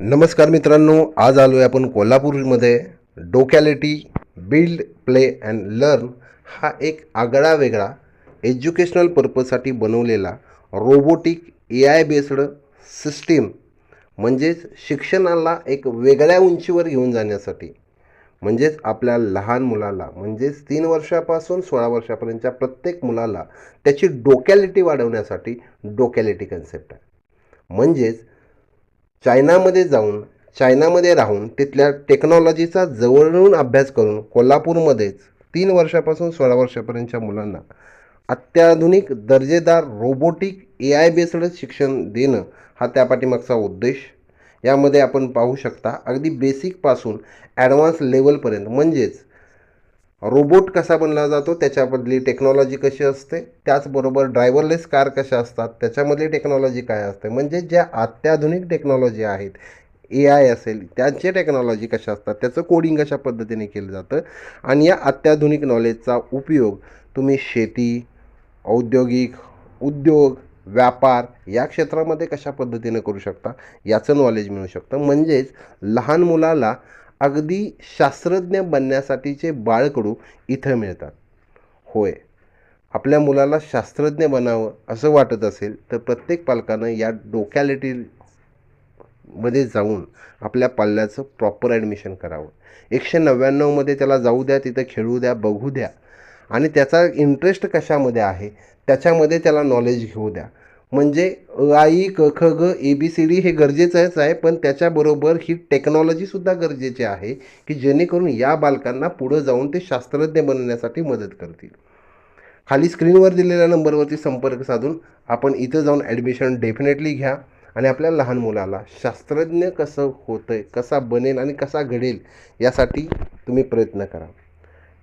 नमस्कार मित्रांनो आज आलो आहे आपण कोल्हापूरमध्ये. डोकॅलिटी बिल्ड प्ले अँड लर्न हा एक आगळा वेगळा एज्युकेशनल पर्पजसाठी बनवलेला robotic A I based system म्हणजेच शिक्षणाला एक वेगळ्या उंचीवर घेऊन जाण्यासाठी. म्हणजेच आपल्या लहान मुलाला म्हणजेच तीन वर्षापासून सोळा वर्षापर्यंतच्या प्रत्येक मुलाला त्याची डोकॅलिटी वाढवण्यासाठी डोकॅलिटी कन्सेप्ट आहे. म्हणजेच चायनामध्ये जाऊन चायनामध्ये राहून तिथल्या टेक्नॉलॉजीचा जवळून अभ्यास करून कोल्हापूरमध्येच तीन वर्षापासून सोळा वर्षापर्यंतच्या मुलांना अत्याधुनिक दर्जेदार रोबोटिक ए आय बेस्ड शिक्षण देणं हा त्या पाठीमागचा उद्देश. यामध्ये आपण पाहू शकता अगदी बेसिकपासून ॲडव्हान्स लेवलपर्यंत म्हणजेच रोबोट कसा बनला जातो त्याच्यामधली टेक्नॉलॉजी कशी असते त्याचबरोबर ड्रायव्हरलेस कार कशा असतात त्याच्यामधली टेक्नॉलॉजी काय असते म्हणजे ज्या अत्याधुनिक टेक्नॉलॉजी आहेत ए आय असेल त्यांचे टेक्नॉलॉजी कशा असतात त्याचं कोडिंग कशा पद्धतीने केलं जातं आणि या अत्याधुनिक नॉलेजचा उपयोग तुम्ही शेती औद्योगिक उद्योग व्यापार या क्षेत्रामध्ये कशा पद्धतीने करू शकता याचं नॉलेज मिळू शकतं. म्हणजेच लहान मुलाला अगदी शास्त्रज्ञ बनण्यासाठीचे बाळकडू इथं मिळतात. होय आपल्या मुलाला शास्त्रज्ञ बनावं असं वाटत असेल तर प्रत्येक पालकानं या डोक्यालिटी मध्ये जाऊन आपल्या पाल्याचं प्रॉपर ॲडमिशन करावं. एकशे नव्याण्णवमध्ये त्याला जाऊ द्या तिथं खेळू द्या बघू द्या. आणि त्याचा इंटरेस्ट कशामध्ये आहे? त्याच्यामध्ये त्याला नॉलेज घेऊ द्या. म्हणजे आई क ख ग ए बी सी डी हे गरजेचंच आहे पण त्याच्याबरोबर ही टेक्नॉलॉजीसुद्धा गरजेची आहे की जेणेकरून या बालकांना पुढं जाऊन ते शास्त्रज्ञ बनण्यासाठी मदत करतील. खाली स्क्रीनवर दिलेल्या नंबरवरती संपर्क साधून आपण इथं जाऊन ॲडमिशन डेफिनेटली घ्या आणि आपल्या लहान मुलाला शास्त्रज्ञ कसं होतं आहे कसा बनेल आणि कसा घडेल यासाठी तुम्ही प्रयत्न करा.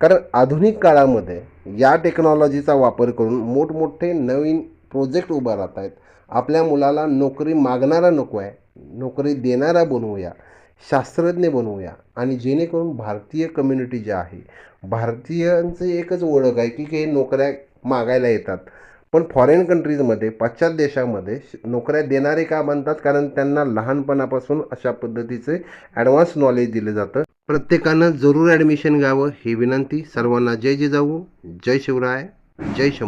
कारण आधुनिक काळामध्ये या टेक्नॉलॉजीचा वापर करून मोठमोठे नवीन प्रोजेक्ट उभा राहत आहेत आपल्या मुलाला नोकरी मागणारा नको आहे नोकरी देणारा बनवूया शास्त्रज्ञ बनवूया आणि जेणेकरून भारतीय कम्युनिटी जी आहे भारतीयांचं एकच ओळख आहे की हे नोकऱ्या मागायला येतात. पण फॉरेन कंट्रीजमध्ये पाश्चात्य देशामध्ये श- नोकऱ्या देणारे का बनतात? कारण त्यांना लहानपणापासून अशा पद्धतीचे ॲडव्हान्स नॉलेज दिलं जातं. प्रत्येकानं जरूर ॲडमिशन घ्यावं ही विनंती. सर्वांना जय जिजाऊ जय शिवराय जय शंभू.